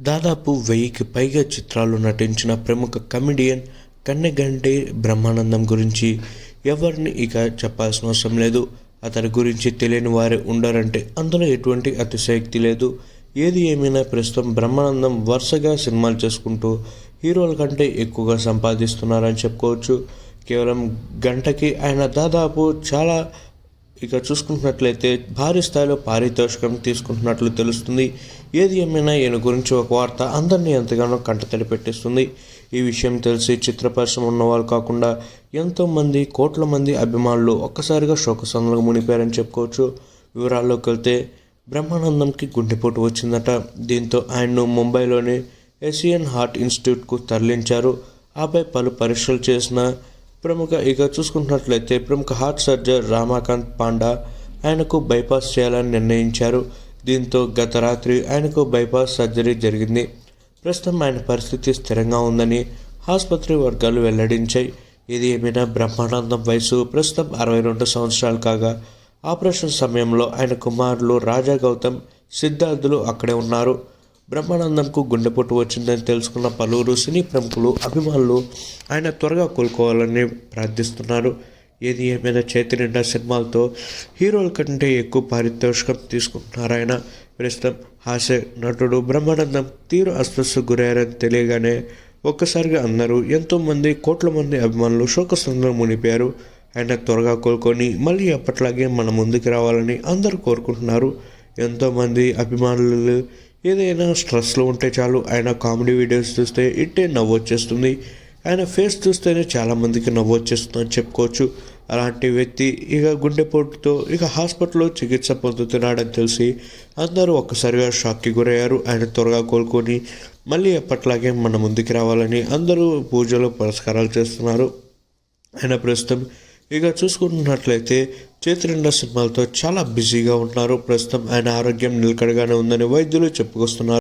దాదాపు వెయ్యికి పైగా చిత్రాలు నటించిన ప్రముఖ కమెడియన్ కన్నెగంటి బ్రహ్మానందం గురించి ఎవరిని ఇక చెప్పాల్సిన అవసరం లేదు. అతని గురించి తెలియని వారే ఉండరంటే అందులో ఎటువంటి అతిశయక్తి లేదు. ఏది ఏమైనా ప్రస్తుతం బ్రహ్మానందం వరుసగా సినిమాలు చేసుకుంటూ హీరోల కంటే ఎక్కువగా సంపాదిస్తున్నారని చెప్పుకోవచ్చు. కేవలం గంటకి ఆయన దాదాపు చాలా ఇక చూసుకుంటున్నట్లయితే భారీ స్థాయిలో పారితోషికం తీసుకుంటున్నట్లు తెలుస్తుంది. ఏది ఏమైనా ఈయన గురించి ఒక వార్త అందరినీ ఎంతగానో కంటతడి పెట్టేస్తుంది ఈ విషయం తెలిసి చిత్ర పరిశ్రమ ఉన్నవారు కాకుండా ఎంతోమంది కోట్ల మంది అభిమానులు ఒక్కసారిగా శోకసందులకు మునిపారని చెప్పుకోవచ్చు. వివరాల్లోకి వెళ్తే బ్రహ్మానందంకి గుండెపోటు వచ్చిందట. దీంతో ఆయన్ను ముంబైలోని ఏషియన్ హార్ట్ ఇన్స్టిట్యూట్కు తరలించారు. ఆపై పలు పరీక్షలు చేసిన ప్రముఖ ఇక చూసుకుంటున్నట్లయితే ప్రముఖ హార్ట్ సర్జర్ రామాకాంత్ పాండా ఆయనకు బైపాస్ చేయాలని నిర్ణయించారు. దీంతో గత రాత్రి ఆయనకు బైపాస్ సర్జరీ జరిగింది. ప్రస్తుతం ఆయన పరిస్థితి స్థిరంగా ఉందని ఆసుపత్రి వర్గాలు వెల్లడించాయి. ఇది ఏమైనా బ్రహ్మానందం వయసు ప్రస్తుతం అరవై రెండు సంవత్సరాలు కాగా ఆపరేషన్ సమయంలో ఆయన కుమారులు రాజా గౌతమ్ సిద్ధార్థులు అక్కడే ఉన్నారు. బ్రహ్మానందంకు గుండెపోటు వచ్చిందని తెలుసుకున్న పలువురు సినీ ప్రముఖులు అభిమానులు ఆయన త్వరగా కోలుకోవాలని ప్రార్థిస్తున్నారు. ఏది ఏమైనా చేతి నిండా సినిమాలతో హీరోల కంటే ఎక్కువ పారితోషికం తీసుకుంటున్నారు ఆయన. ప్రస్తుతం హాస్య నటుడు బ్రహ్మానందం తీవ్ర అస్వస్థకు గురయ్యారని తెలియగానే ఒక్కసారిగా అందరూ ఎంతోమంది కోట్ల మంది అభిమానులు శోకసంద్రం మునిపారు. ఆయన త్వరగా కోలుకొని మళ్ళీ అప్పట్లాగే మన ముందుకు రావాలని అందరూ కోరుకుంటున్నారు. ఎంతోమంది అభిమానులు ఏదైనా స్ట్రెస్లో ఉంటే చాలు ఆయన కామెడీ వీడియోస్ చూస్తే ఇట్టే నవ్వు వచ్చేస్తుంది. ఆయన ఫేస్ చూస్తేనే చాలామందికి నవ్వు వచ్చేస్తుందని చెప్పుకోవచ్చు. అలాంటి వ్యక్తి ఇక గుండెపోటుతో ఇక హాస్పిటల్లో చికిత్స పొందుతున్నాడని తెలిసి అందరూ ఒక్కసారిగా షాక్కి గురయ్యారు. ఆయన త్వరగా కోలుకొని మళ్ళీ ఎప్పట్లాగే మన ముందుకు రావాలని అందరూ పూజలు పురస్కారాలు చేస్తున్నారు. ఆయన ప్రస్తుతం ఇక చూసుకుంటున్నట్లయితే చేతిరెండ సినిమాలతో చాలా బిజీగా ఉన్నారు. ప్రస్తుతం ఆయన ఆరోగ్యం నిలకడగానే ఉందని వైద్యులు చెప్పుకొస్తున్నారు.